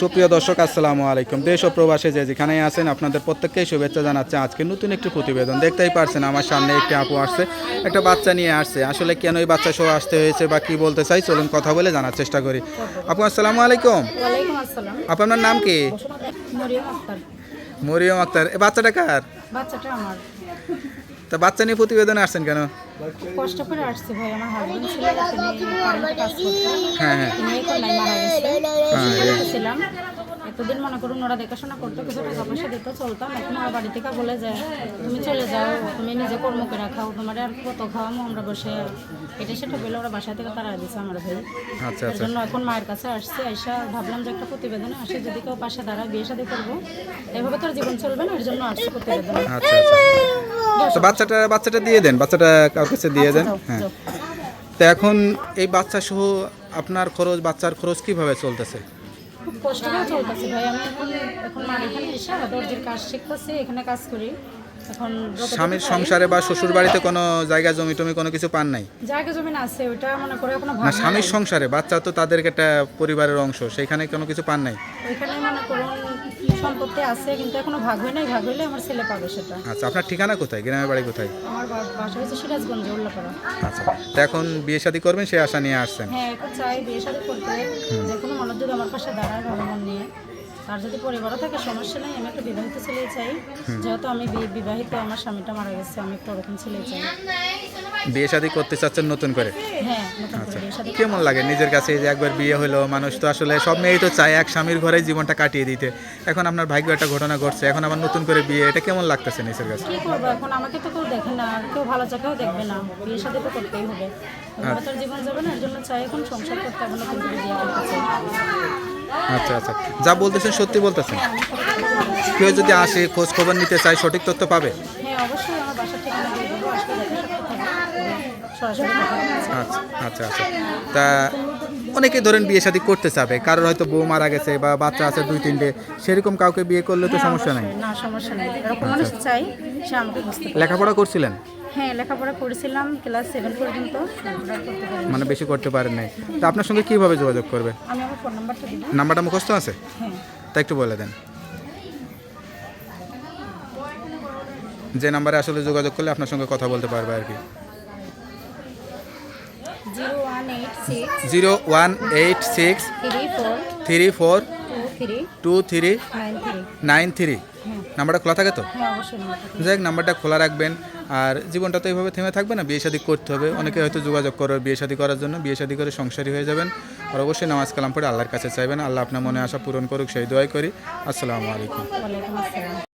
সুপ্রিয় দর্শক আসসালামু আলাইকুম। দেশ ও প্রবাসে যে যেখানেই আছেন আপনাদের প্রত্যেককেই শুভেচ্ছা জানাচ্ছে। আজকে নতুন একটি প্রতিবেদন। দেখতেই পারছেন আমার সামনে একটি আপু আসছে। একটা বাচ্চা নিয়ে আসছে। আসলে কেন এই বাচ্চা সহ আসতে হয়েছে বা কি বলতে চাই চলুন কথা বলে জানার চেষ্টা করি। আপু আসসালামু আলাইকুম। ওয়ালাইকুম আসসালাম। আপনার নাম কি? মরিয়ম আক্তার। মরিয়ম আক্তার। এ বাচ্চাটা কার? বাচ্চাটা আমার। তা বাচ্চা নিয়ে প্রতিবেদনে আসছেন কেন? কষ্ট করে আসছি ভাই আমার হাজবেন্ড ছিল হ্যাঁ হ্যাঁ তিনি এখন নাই মারা গেছে হ্যাঁ, ছিলাম এতদিন মনে করুন ওরা দেখাশোনা করতো কিছু টাকা পয়সা দিত চলতাম। এখন ওরা বাড়ি থেকে বলে যে তুমি চলে যাও তুমি নিজে কর্মকে রাখাও তোমার আর কত খাওয়ামো আমরা বসে? এটা সেটা বলে ওরা বাসা থেকে তারা দিছে আমার ভাই। আচ্ছা এর আচ্ছা। জন্য এখন মায়ের কাছে আসছি আইসা ভাবলাম যে একটা প্রতিবেদনে আসে যদি কেউ পাশে দাঁড়ায় বিয়ে শাদী করব। এভাবে তো আর জীবন চলবে না এর জন্য আসছি প্রতিবেদনে। আচ্ছা তো বাচ্চাটা বাচ্চাটা দিয়ে দেন বাচ্চাটা কার কাছে দিয়ে দেন? হ্যাঁ। তো এখন এই বাচ্চা সহ আপনার খরচ বাচ্চার খরচ কীভাবে চলতেছে? খুব কষ্ট চলতেছে ভাই। আমি এখন এখন এখানে এসে দর্জির কাজ শিখতেছি, এখানে কাজ করি। স্বামীর সংসারে বা শ্বশুর বাড়িতে কোনো জায়গা জমি টমি কোনো কিছু পান নাই? জায়গা জমিন আছে ওইটা মনে করে এখনও না স্বামীর সংসারে বাচ্চা তো তাদের একটা পরিবারের অংশ সেখানে কোনো কিছু পান নাই? ওইখানে মনে করুন সম্পত্তি আছে কিন্তু এখনও ভাগ হয় নাই ভাগ হইলে আমার ছেলে পাবে সেটা। আচ্ছা আপনার ঠিকানা কোথায়? গ্রামের বাড়ি কোথায়? আমার বাসা হচ্ছে সিরাজগঞ্জে উল্লাপাড়া। আচ্ছা তো এখন বিয়ে শাদী করবেন সে আশা নিয়ে আসছেন? হ্যাঁ এখন চাই বিয়ে শাদী করতে। যে কোনো মানুষ যদি আমার পাশে দাঁড়ায় ভালো মন নিয়ে। আর যদি পরিবারও থাকে সমস্যা নেই। আমি একটা বিবাহিত ছেলে চাই। যেহেতু আমি বিবাহিত আমার স্বামীটা মারা গেছে আমি একটা ওরকম ছেলে চাই। বিয়ে শাদী করতে চাচ্ছেন নতুন করে? হ্যাঁ শাদী কেমন লাগে নিজের কাছে যে একবার বিয়ে হলো মানুষ তো আসলে সব মেয়েই তো চায় এক স্বামীর ঘরে জীবনটা কাটিয়ে দিতে। এখন আপনার ভাগ্য একটা ঘটনা ঘটছে এখন আবার নতুন করে বিয়ে এটা কেমন লাগতেছে নিজের কাছে? কি করব? এখন আমাকে তো কেউ দেখে না আর কেউ ভালো চোখেও দেখবে না। বিয়ে সাথে তো করতেই হবে। জীবন যাবে না এর জন্য চাই এখন সংসার করতে এখন নতুন করে বিয়ে করতে আচ্ছা আচ্ছা। যা বলতেছেন সত্যি বলতেছেন। কেউ যদি আসে, খোঁজ খবর নিতে চায়, সঠিক তথ্য পাবে? অবশ্যই আমার বাসার ঠিকানা দিয়ে দেবো আসলে দেখা সাক্ষাৎ থাকবে সরাসরি আচ্ছা আচ্ছা আচ্ছা। তা অনেকে ধরেন বিয়ে শাদী করতে চাবে কারোর হয়তো বউ মারা গেছে বা বাচ্চা আছে দুই তিনটে সেরকম কাউকে বিয়ে করলে তো সমস্যা নাই। না সমস্যা নেই। এরকম মানুষ চাই সে আমাকে বুঝতে পারে। লেখাপড়া করছিলেন? হ্যাঁ লেখাপড়া করেছিলাম ক্লাস সেভেন পর্যন্ত তারপরে করতে পারিনি। মানে বেশি করতে পারেন নাই। তা আপনার সঙ্গে কীভাবে যোগাযোগ করবে? আমি আমার ফোন নাম্বারটা দিব নাম্বারটা মুখস্থ আছে? হ্যাঁ। তা একটু বলে দেন। যে নাম্বারে আসলে যোগাযোগ করলে আপনার সঙ্গে কথা বলতে পারবে আর কি। Zero one eight six three four two three nine three হ্যাঁ। নাম্বারটা খোলা থাকে তো? হ্যাঁ নাম্বারটা যাই হোক নাম্বারটা খোলা রাখবেন। আর জীবনটা তো এইভাবে থেমে থাকবে না বিয়ে শাদী করতে হবে। অনেকে হয়তো যোগাযোগ করবে বিয়ে শাদী করার জন্য বিয়ে শাদী করে সংসারী হয়ে যাবেন। আর অবশ্যই নামাজ কালাম পড়ে আল্লাহর কাছে চাইবেন। আল্লাহ আপনার মনে আশা পূরণ করুক সেই দোয়াই করি। আসসালামু আলাইকুম।